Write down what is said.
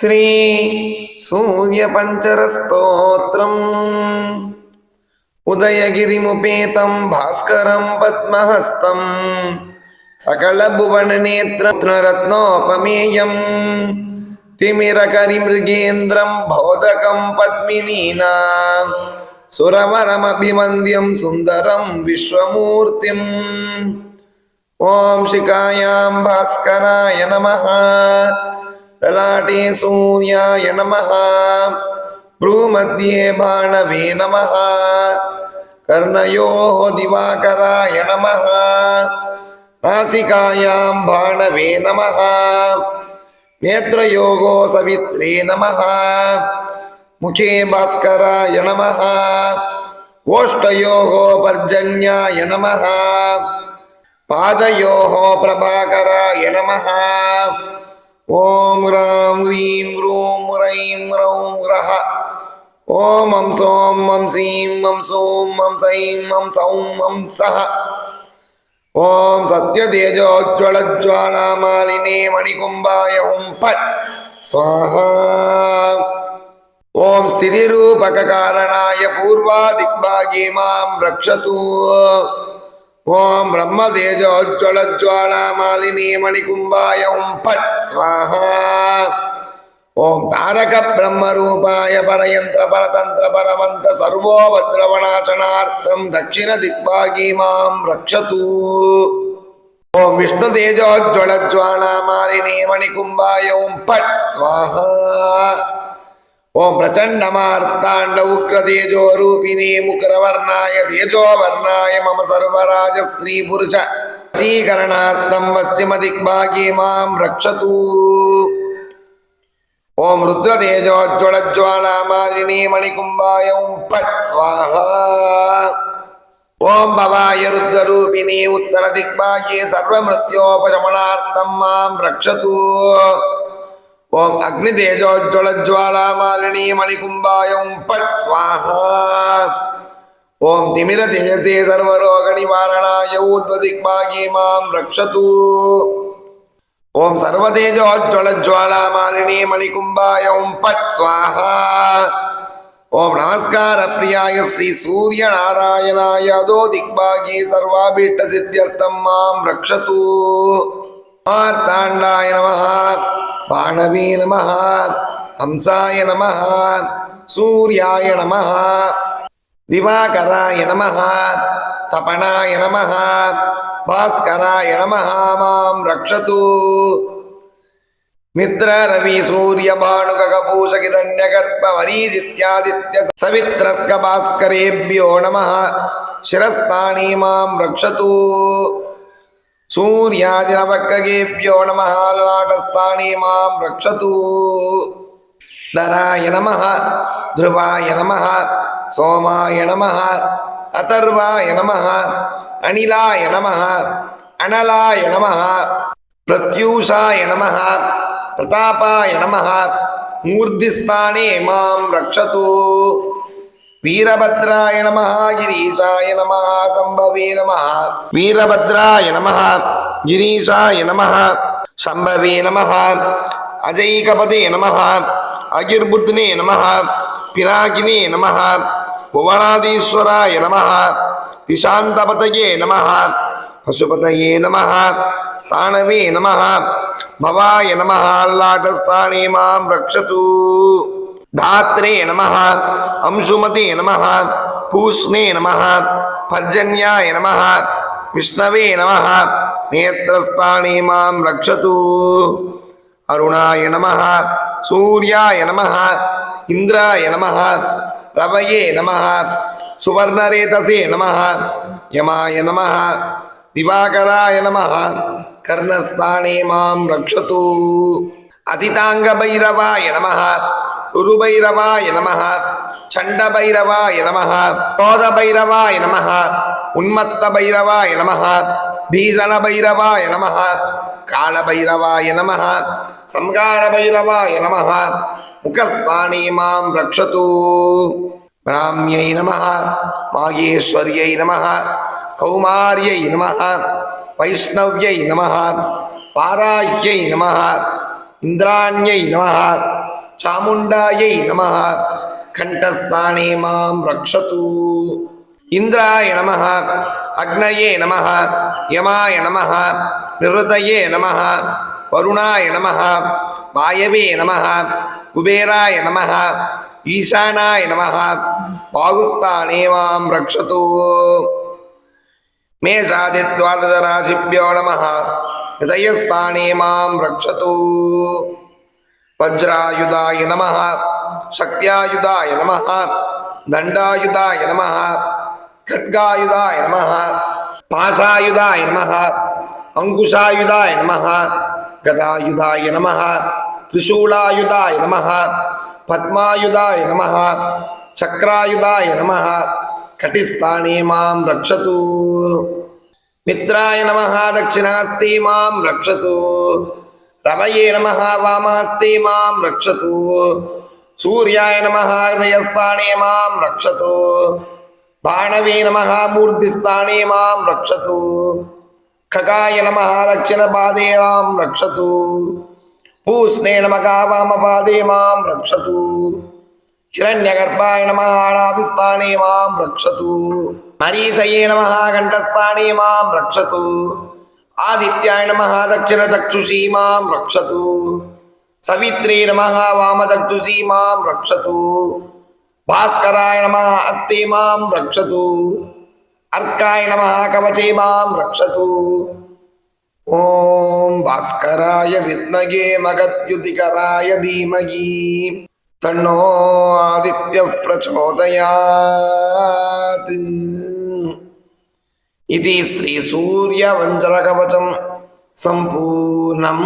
श्री सूर्यपञ्चरस्तोत्रम् उदयगिरिमुपेतं भास्करं पद्महस्तं सकलभुवननेत्रत्नरत्नोपमेयं तिमिरकरिमृगेन्द्रं भोदकं पद्मिनीना सुरवरमभिमन्द्यं सुन्दरं विश्वमूर्तिम् ॐ शिखायां भास्कराय नमः ललाटे सूर्याय नमः। भ्रूमध्ये बाणवे नमः। कर्णयो दिवाकराय नमः। नासिकायां बाणवे नमः। नेत्रयोगो सवित्रे नमः। मुखे भास्कराय नमः। ओष्ठयोः पर्जन्याय नमः। पादयोः प्रभाकराय नमः। ஓம் ராம் ஹ்ரீம் க்ரூம் ரைம் ரௌம் ரஹ. ஓம் அம் சோம் அம் சீம் அம் சோம் அம் சைம் அம் சௌம் அம் சஹ. ஓம் சத்யதேஜோஜ்வலஜ்வாலாமாலினே மணிகும்பாய ஓம் பட். ஸ்வாஹா. ஓம் ஸ்திதிரூபகாரணாய பூர்வா திக்பாகி மாம் ரக்ஷதூ. ஓம் பிரம்ம தேஜோஜ்வலஜ்வாலாமாலினி மணிகும்பாய ஓம் பட் ஸ்வாஹா. ஓம் தாரக பிரம்ம ரூபாய பரயந்திர பரதந்திர பரமந்த சர்வோபத்ரவணாசனார்த்தம் தட்சிண திக்பாகி மாம் ரக்ஷது. ஓம் விஷ்ணு தேஜோஜ்வலஜ்வாலாமாலினி மணிகும்பாய ஓம் பட் ஸ்வாஹா. ఓం ప్రచండమార్తాండ ఉగ్రతేజో రూపిణే ముకరవర్ణాయ తేజోవర్ణాయ మమ సర్వరాజ స్త్రీ పురుష వశీకరణార్థం పశ్చిమ దిగ్భాగే మాం రక్షతు ఓం రుద్రతేజోజ్వలజ్వాలామాలినే మణికుంభాయ ఓం పట్ స్వాహ ఓం భవాయ రుద్రరూపిణే ఉత్తర దిగ్భాగే సర్వమృత్యోపశమనార్థం మాం రక్షతు ஓம் அக்னி தேஜோஜ்வலஜ்வாலாமாலினி மணிகும்பாயம் பட் ஸ்வாஹா. ஓம் திமிர தேஜசே சர்வரோக நிவாரணாய ஊர்வதிக்பாகி மாம் ரக்ஷது. ஓம் சர்வதேஜோஜ்வலஜ்வாலாமாலினி மணிகும்பாயம் பட் ஸ்வாஹா. ஓம் நமஸ்கார பிரியாய ஸ்ரீ சூரிய நாராயணாய அதோ திக்பாகி சர்வாபீட்ட சித்தியர்த்தம் மாம் ரக்ஷது. ஆர்த்தாண்டாய நமஹா. பாணவே நம ஹம்சாய நம சூர்யாய நம திவாகராய நம தபனாய நம பாஸ்கராய நம மாம் ரக்ஷது मित्र रवि सूर्य भाणुककपूषकिरण्यगर्भवरीदित्यादित्य सवित्रर्क भास्करेभ्यो नमः शिरस्ताणी मां रक्षतु சூர்யாதினவக்ரகேபியோ நம லலாட்டஸ்தானே மாம் ரக்ஷது. தராய நம த்ருவாய நம சோமாய நம அதர்வாய நம அனிலாய நம அனலாய நம பிரத்யூஷாய நம பிரதாபாய நம மூர்த்திஸ்தானே மாம் ரக்ஷது. வீரபத்ராய நம கிரீசாய நம சம்பவே நம வீரபத்ராய நம கிரீசாய நம சம்பவே நம அஜைகபதே நம அகிர்புத்னே நம பிராகினே நம புவனாதீஸ்வராய நம திசாந்தபதையே நம பசுபதையே நம ஸ்தானவே நம பவாய நம அல்லாட்டஸ்தானே மாம் ரக்ஷதூ. धात्रे नमः अंशुमते नमः पूष्णे नमः पर्जन्याय नमः विष्णवे नमः नेत्रस्थाने मां रक्षतु अरुणाय नमः सूर्याय नमः इन्द्राय नमः रवये नमः सुवर्णरेतसे नमः यमाय नमः दिवाकराय नमः कर्णस्थाने मां रक्षतु अतिताङ्गभैरवाय नमः குருபைரவாய நமஹா சண்ட பைரவாய நமஹா கோத பைரவாய நமஹா உன்மத்த பைரவாய நமஹா பீஷண பைரவாய நமஹா கால பைரவாய நமஹா சம்கார பைரவாய நமஹா முகஸ்தானே மாம் ரக்ஷது. பிராமியை நமஹ மாகேஸ்வரியை நமஹ கௌமாரியை நமஹ வைஷ்ணவ்யை நமஹ பாராயை நமஹ இந்திராண்யை நமஹ சாமுண்டாயை நம கண்டஸ்தானே மாம் ரக்ஷது. இந்திராய நம அக்னயே நம யமாய நம நிருதயே நம வருணாய நம வாயவே நம குபேராய நம ஈசானாய நம பாகுஸ்தானே மாம் ரக்ஷது. மேஷாதி துவாதசராசிபியோ நம ஹயஸ்தானே மாம் ரக்ஷது. वज्रायुधाय नमः शक्त्यायुधाय नमः दण्डायुधाय नमः खड्गायुधाय नमः पाशायुधाय नमः अङ्कुशायुधाय नमः गदायुधाय नमः त्रिशूलायुधाय नमः पद्मायुधाय नमः चक्रायुधाय नमः कटिस्थाने मां रक्षतु मित्राय नमः दक्षिणास्ते मां रक्षतु रवये नमः वामास्ते मां रक्षतु सूर्याय नमः हृदयस्थाने मां रक्षतु बाणवे नमः मूर्तिस्थाने मां रक्षतु खगाय नमः दक्षिणपादे मां रक्षतु पूष्णे नमः वामपादे मां रक्षतु हिरण्यगर्भाय नमः अनादिस्थाने मां रक्षतु मरीचये नमः कण्ठस्थाने मां रक्षतु ఆదిత్యాయ నమ దక్షిణ చక్షు సీమాం రక్షతు. సవిత్రీ నమ వామ చక్షు సీమాం రక్షతు. భాస్కరాయ నమ అస్తి మాం రక్షతు. అర్కాయ నమ కవచే మాం రక్షతు. ఓం భాస్కరాయ విద్మగే మగత్యుతికరాయ ధీమహి తన్నో ఆదిత్య ప్రచోదయా इति श्रीसूर्यवञ्जरकवचं सम्पूर्णम्